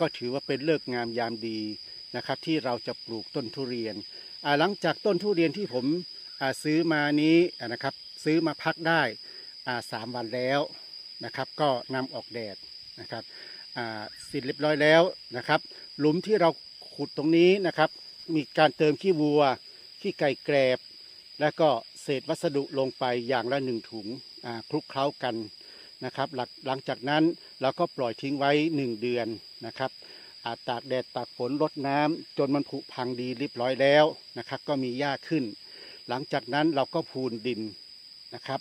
ก็ถือว่าเป็นเลิกงามยามดีนะครับที่เราจะปลูกต้นทุเรียน หลังจากต้นทุเรียนที่ผมซื้อมานี้นะครับซื้อมาพักได้สามวันแล้วนะครับ ก็นำออกแดดนะครับเสร็จเรียบร้อยแล้วนะครับ หลุมที่เราขุดตรงนี้นะครับ มีการเติมขี้วัวขี้ไก่แกรบ แล้วก็เศษวัสดุลงไปอย่างละหนึ่งถุงคลุกเคล้ากันนะครับหลังหลังจากนั้นเราก็ปล่อยทิ้งไว้หนึ่งเดือน นะครับ อาจตากแดดตากฝนรดน้ำจนมันผุพังดีเรียบร้อยแล้วนะครับ ก็มีหญ้าขึ้น หลังจากนั้นเราก็พูนดินนะครับ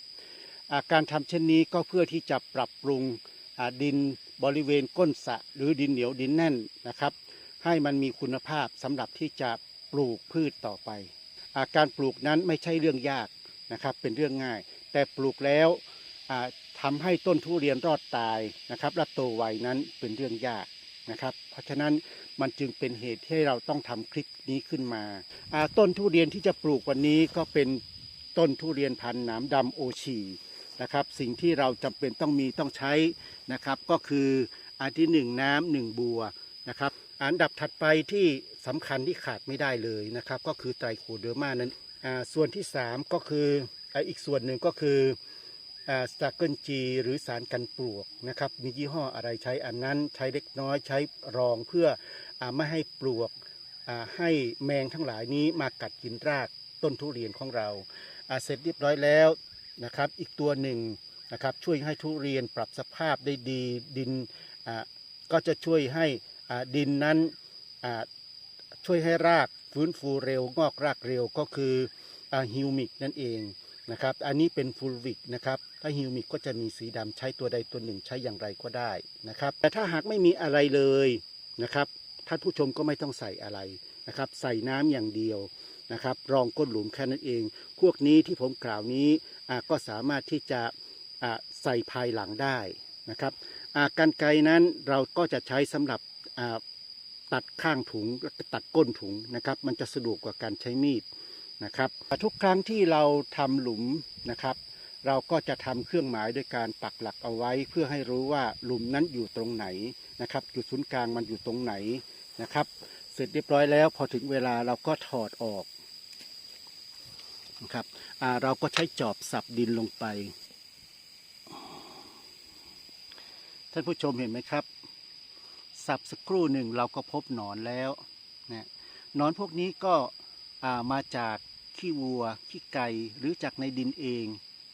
าการทำเช่นนี้ก็เพื่อที่จะปรับปรุงดินบริเวณก้นสะหรือดินเหนียวดินแน่นนะครับ ให้มันมีคุณภาพสำหรับที่จะปลูกพืชต่อไปอาการปลูกนั้นไม่ใช่เรื่องยากนะครับ เป็นเรื่องง่าย แต่ปลูกแล้วอ่าทำให้ต้นทุเรียนรอดตายนะครับและโตไวนั้นเป็นเรื่องยาก นะครับ เพราะฉะนั้นมันจึงเป็นเหตุให้เราต้องทำคลิปนี้ขึ้นมาาต้นทุเรียนที่จะปลูกวันนี้ก็เป็นต้นทุเรียนพันธุ์หนามดำโอชีนะครับ สิ่งที่เราจำเป็นต้องมีต้องใช้นะครับ ก็คืออันที่หนึ่งน้ำหนึ่งบัวนะครับ อันดับถัดไปที่สำคัญที่ขาดไม่ได้เลยนะครับ ก็คือไตรโคเดอร์มานั้นส่วนที่ 3 ก็คืออีกส่วนหนึ่งก็คือ สตาเกิลจีหรือสารกันปลวกนะครับ มียี่ห้ออะไรใช้อันนั้นใช้เล็กน้อยใช้รองเพื่ออไม่ให้ปลวกให้แมงทั้งหลายนี้มากัดกินรากต้นทุเรียนของเราเสร็จเรียบร้อยแล้วนะครับ อีกตัวหนึ่งนะครับช่วยให้ทุเรียนปรับสภาพได้ดีดินก็จะช่วยให้ดินนั้นช่วยให้รากฟื้นฟูเร็วงอกรากเร็วก็คือฮิวมิกนั่นเองนะครับ อันนี้เป็นฟูลวิกนะครับถ้าฮิวมิกก็จะมีสีดำใช้ตัวใดตัวหนึ่งใช้อย่างไรก็ได้นะครับ แต่ถ้าหากไม่มีอะไรเลยนะครับท่านผู้ชมก็ไม่ต้องใส่อะไรนะครับ ใส่น้ำอย่างเดียวนะครับ รองก้นหลุมแค่นั้นเอง พวกนี้ที่ผมกล่าวนี้ก็สามารถที่จะใส่ภายหลังได้นะครับอ่ากันไกนั้นเราก็จะใช้สำหรับตัดข้างถุงตัดก้นถุงนะครับ มันจะสะดวกกว่าการใช้มีดนะครับ ทุกครั้งที่เราทำหลุมนะครับ เราก็จะทำเครื่องหมายโดยการปักหลักเอาไว้ เพื่อให้รู้ว่าหลุมนั้นอยู่ตรงไหนนะครับ จุดศูนย์กลางมันอยู่ตรงไหนนะครับ เสร็จเรียบร้อยแล้วพอถึงเวลาเราก็ถอดออกนะครับเราก็ใช้จอบสับดินลงไป ท่านผู้ชมเห็นไหมครับ สับสักครู่หนึ่งเราก็พบหนอนแล้วนะหนอนพวกนี้ก็ามาจากขี้วัว ขี้ไก่หรือจากในดินเอง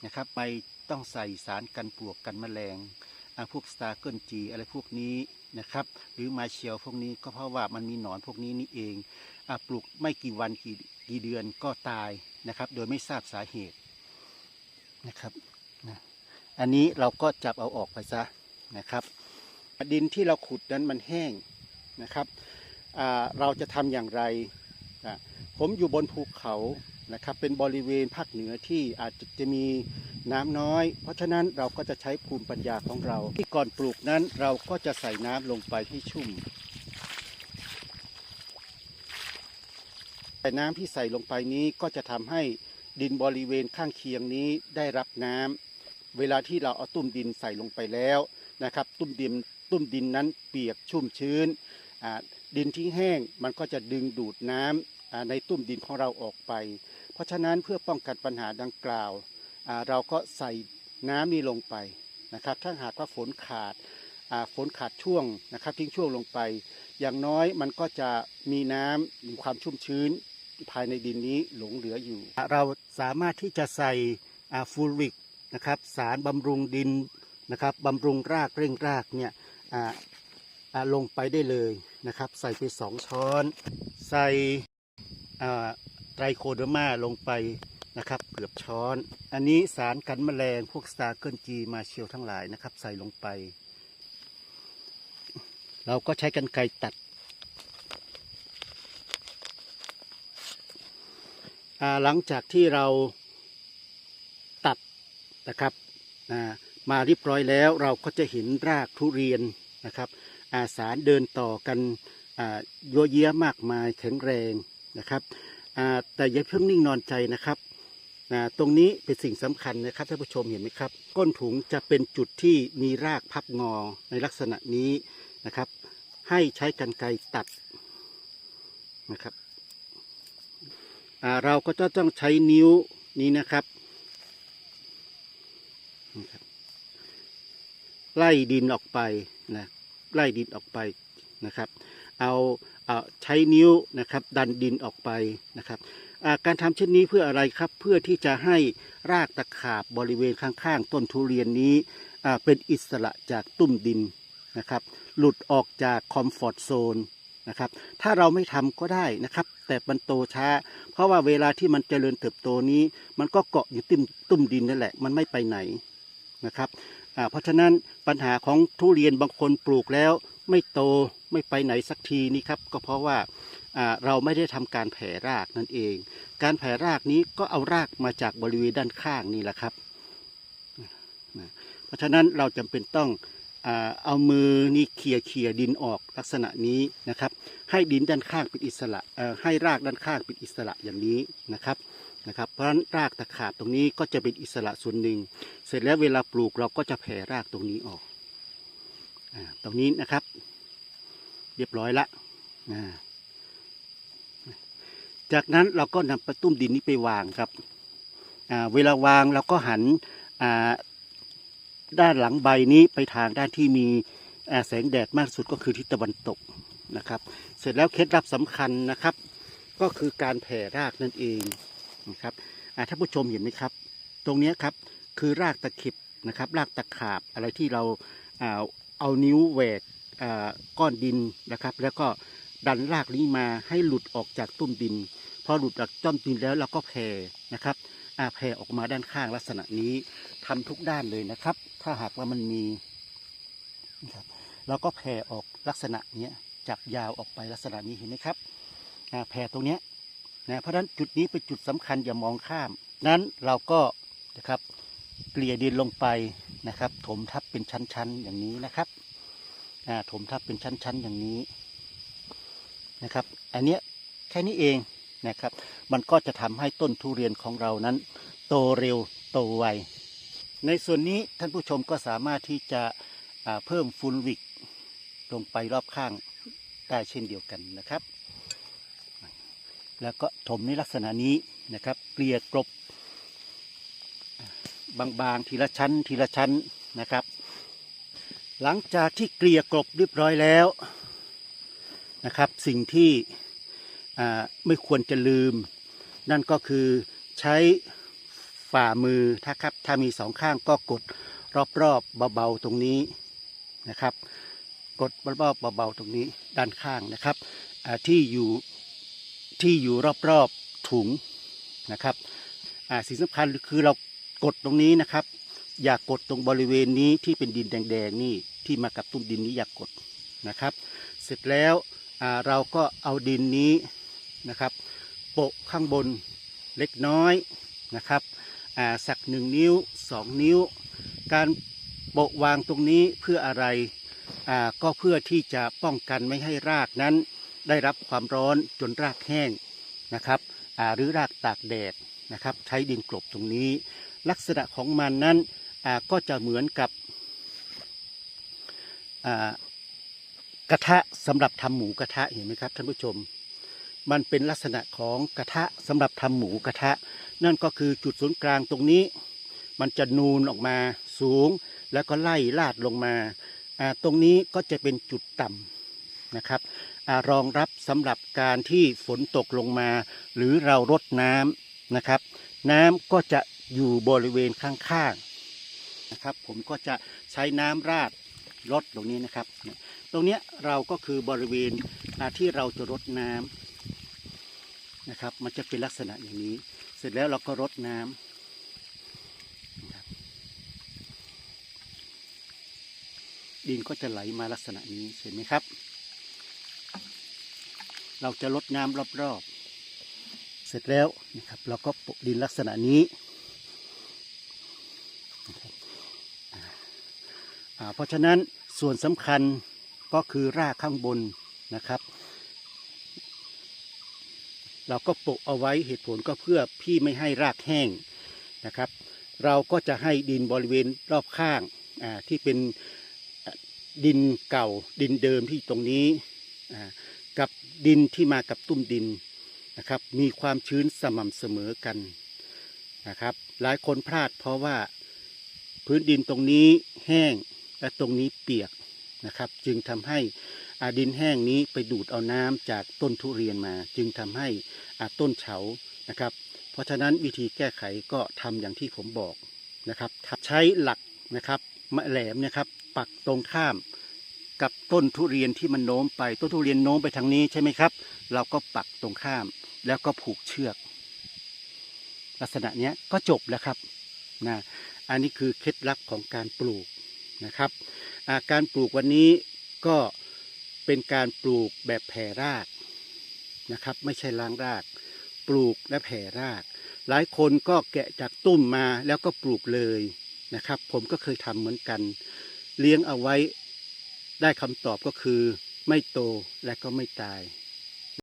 นะครับไปต้องใส่สารกันปลวกกันแมลงอ่าพวกสตาร์เกิลจีอะไรพวกนี้นะครับหรือมาเชียวพวกนี้ก็เพราะว่ามันมีหนอนพวกนี้นี่เองอปลูกไม่กี่วันกี่กี่เดือนก็ตายนะครับ โดยไม่ทราบสาเหตุนะครับนะอันนี้เราก็จับเอาออกไปซะนะครับดินที่เราขุดนั้นมันแห้งนะครับเราจะทำอย่างไร ผมอยู่บนภูเขา นะครับเป็นบริเวณภาคเหนือที่อาจจะจะมีน้ำน้อย เพราะฉะนั้นเราก็จะใช้ภูมิปัญญาของเรา ที่ก่อนปลูกนั้นเราก็จะใส่น้ำลงไปให้ชุ่ม แต่น้ำที่ใส่ลงไปนี้ก็จะทำให้ดินบริเวณข้างเคียงนี้ได้รับน้ำเวลาที่เราเอาตุ้มดินใส่ลงไปแล้วนะครับ ตุ้มดินตุ้มดินนั้นเปียกชุ่มชื้นดินที่แห้งมันก็จะดึงดูดน้ำอ่าในตุ้มดินของเราออกไป เพราะฉะนั้นเพื่อป้องกันปัญหาดังกล่าว เราก็ใส่น้ำนี้ลงไปนะครับ ถ้าหากว่าฝนขาดฝนขาดช่วงนะครับทิ้งช่วงลงไป อย่างน้อยมันก็จะมีน้ำมีความชุ่มชื้นภายในดินนี้หลงเหลืออยู่ เราสามารถที่จะใส่ฟูริกนะครับสารบำรุงดินนะครับบำรุงรากเร่งรากเนี่ยลงไปได้เลยนะครับ ใส่ไปสองช้อน ใส่ ไตรโคเดอร์มาลงไปนะครับ เกือบช้อน อันนี้สารกันแมลงพวกสตาร์เกิลจีมาเชียวทั้งหลายนะครับ ใส่ลงไป เราก็ใช้กันไกรตัดหลังจากที่เราตัดนะครับมาเรียบร้อยแล้วเราก็จะเห็นรากทุเรียนนะครับ อาสารเดินต่อกันอ่ายัวเยี้ยมากมายแข็งแรงนะครับ แต่อย่าเพิ่งนิ่งนอนใจนะครับตรงนี้เป็นสิ่งสำคัญนะครับท่านผู้ชมเห็นไหมครับ ก้นถุงจะเป็นจุดที่มีรากพับงอในลักษณะนี้นะครับ ให้ใช้กันไกรตัดนะครับเราก็จะต้องใช้นิ้วนี้นะครับไล่ดินออกไปนะไล่ดินออกไปนะครับ เอา ใช้นิ้วนะครับดันดินออกไปนะครับการทำเช่นนี้เพื่ออะไรครับเพื่อที่จะให้รากตะขาบบริเวณข้างๆ ต้นทุเรียนนี้เป็นอิสระจากตุ้มดินนะครับ หลุดออกจากคอมฟอร์ทโซนนะครับ ถ้าเราไม่ทำก็ได้นะครับ แต่มันโตช้า เพราะว่าเวลาที่มันเจริญเติบโตนี้ มันก็เกาะอยู่ตุ้มตุ้มดินนั่นแหละ มันไม่ไปไหนนะครับเพราะฉะนั้นปัญหาของทุเรียนบางคนปลูกแล้ว ไม่โตไม่ไปไหนสักทีนี่ครับก็เพราะว่าเราไม่ได้ทำการแผ่รากนั่นเอง การแผ่รากนี้ก็เอารากมาจากบริเวณด้านข้างนี่แหละครับ เพราะฉะนั้นเราจำเป็นต้องเอามือนี่เขี่ยเขี่ยดินออกลักษณะนี้นะครับ ให้ดินด้านข้างเป็นอิสระให้รากด้านข้างเป็นอิสระอย่างนี้นะครับนะครับ เพราะฉะนั้นรากตะขาบตรงนี้ก็จะเป็นอิสระส่วนหนึ่ง เสร็จแล้วเวลาปลูกเราก็จะแผ่รากตรงนี้ออก ตรงนี้นะครับ เรียบร้อยละจากนั้นเราก็นำประตุ้มดินนี้ไปวางครับเวลาวางเราก็หันด้านหลังใบนี้ไปทางด้านที่มีแสงแดดมากสุดก็คือทิศตะวันตกนะครับ เสร็จแล้วเคล็ดลับสำคัญนะครับ ก็คือการแผ่รากนั่นเองนะครับอ่าผู้ชมเห็นไหมครับ ตรงนี้ครับคือรากตะเข็บนะครับ รากตะขาบอะไรที่เรา เอานิ้วแหวกอ่าก้อนดินนะครับ แล้วก็ดันรากนี้มาให้หลุดออกจากตุ้มดิน พอหลุดจากต้นดินแล้วเราก็แผ่นะครับอ่าแผ่ออกมาด้านข้างลักษณะนี้ทำทุกด้านเลยนะครับ ถ้าหากว่ามันมีนะครับเราก็แผ่ออกลักษณะนี้จับยาวออกไปลักษณะนี้เห็นไหมครับอ่าแผ่ตรงเนี้ยนะเพราะฉะนั้นจุดนี้เป็นจุดสำคัญอย่ามองข้าม นั้นเราก็นะครับเกลี่ยดินลงไป นะครับ ถมทับเป็นชั้นๆอย่างนี้นะครับถมทับเป็นชั้นๆอย่างนี้นะครับ อันเนี้ยแค่นี้เองนะครับ มันก็จะทำให้ต้นทุเรียนของเรานั้น โตเร็วโตไว ในส่วนนี้ท่านผู้ชมก็สามารถที่จะเพิ่มฟูลวิกลงไปรอบข้างได้เช่นเดียวกันนะครับ แล้วก็ถมในลักษณะนี้นะครับ เกลี่ยกลบ บางๆ ทีละชั้นทีละชั้นนะครับ หลังจากที่เกลี่ยกลบเรียบร้อยแล้วนะครับ สิ่งที่ไม่ควรจะลืม นั่นก็คือใช้ฝ่ามือถ้าครับถ้ามีสองข้างก็กดรอบๆเบาๆตรงนี้นะครับ กดรอบๆเบาๆตรงนี้ด้านข้างนะครับที่อยู่ที่อยู่รอบๆถุงนะครับสิ่งสำคัญคือเรา กดตรงนี้นะครับ อย่ากกดตรงบริเวณนี้ที่เป็นดินแดงๆนี่ที่มากับตุ้มดินนี้อย่ากกดนะครับ เสร็จแล้วเราก็เอาดินนี้นะครับ โปะข้างบนเล็กน้อยนะครับสักหนึ่งนิ้วสองนิ้ว การโปะวางตรงนี้เพื่ออะไรก็เพื่อที่จะป้องกันไม่ให้รากนั้น ได้รับความร้อนจนรากแห้งนะครับหรือรากตากแดด นะครับ ใช้ดินกลบตรงนี้ ลักษณะของมันนั้นก็จะเหมือนกับกระทะสำหรับทำหมูกระทะเห็นไหมครับท่านผู้ชม มันเป็นลักษณะของกระทะสำหรับทำหมูกระทะ นั่นก็คือจุดศูนย์กลางตรงนี้ มันจะนูนออกมาสูง แล้วก็ไล่ลาดลงมาตรงนี้ก็จะเป็นจุดต่ำนะครับอรองรับสำหรับการที่ฝนตกลงมา หรือเรารดน้ำ นะครับ น้ำก็จะอยู่บริเวณข้างๆนะครับ ผมก็จะใช้น้ำราดรดตรงนี้นะครับ ตรงนี้เราก็คือบริเวณที่เราจะรดน้ำนะครับ มันจะเป็นลักษณะอย่างนี้ เสร็จแล้วเราก็รดน้ำนะครับดินก็จะไหลมาลักษณะนี้เห็นไหมครับ เราจะลดน้ำรอบๆ สร็จแล้วนะครับเราก็โปะดินลักษณะนี้เพราะฉะนั้นส่วนสำคัญก็คือรากข้างบนนะครับ เราก็โปะเอาไว้เหตุผลก็เพื่อพี่ไม่ให้รากแห้งนะครับ เราก็จะให้ดินบริเวณรอบข้างที่เป็นดินเก่าดินเดิมที่ตรงนี้กับดินที่มากับตุ้มดิน นะครับ มีความชื้นสม่ำเสมอกันนะครับ หลายคนพลาดเพราะว่าพื้นดินตรงนี้แห้งและตรงนี้เปียกนะครับ จึงทำให้อาดินแห้งนี้ไปดูดเอาน้ำจากต้นทุเรียนมา จึงทำให้อาต้นเฉานะครับ เพราะฉะนั้นวิธีแก้ไขก็ทำอย่างที่ผมบอกนะครับ ใช้หลักนะครับมะแหลมเนะครับ ปักตรงข้าม กับต้นทุเรียนที่มันโน้มไปต้นทุเรียนโน้มไปทางนี้ใช่ไหมครับ เราก็ปักตรงข้ามแล้วก็ผูกเชือก ลักษณะเนี้ยก็จบแล้วครับนะอันนี้คือเคล็ดลับของการปลูกนะครับาการปลูกวันนี้ก็เป็นการปลูกแบบแผ่รากนะครับ ไม่ใช่ล้างราก ปลูกและแผ่ราก หลายคนก็แกะจากตุ้มมาแล้วก็ปลูกเลยนะครับ ผมก็เคยทำเหมือนกัน เลี้ยงเอาไว้ ได้คำตอบก็คือไม่โตและก็ไม่ตาย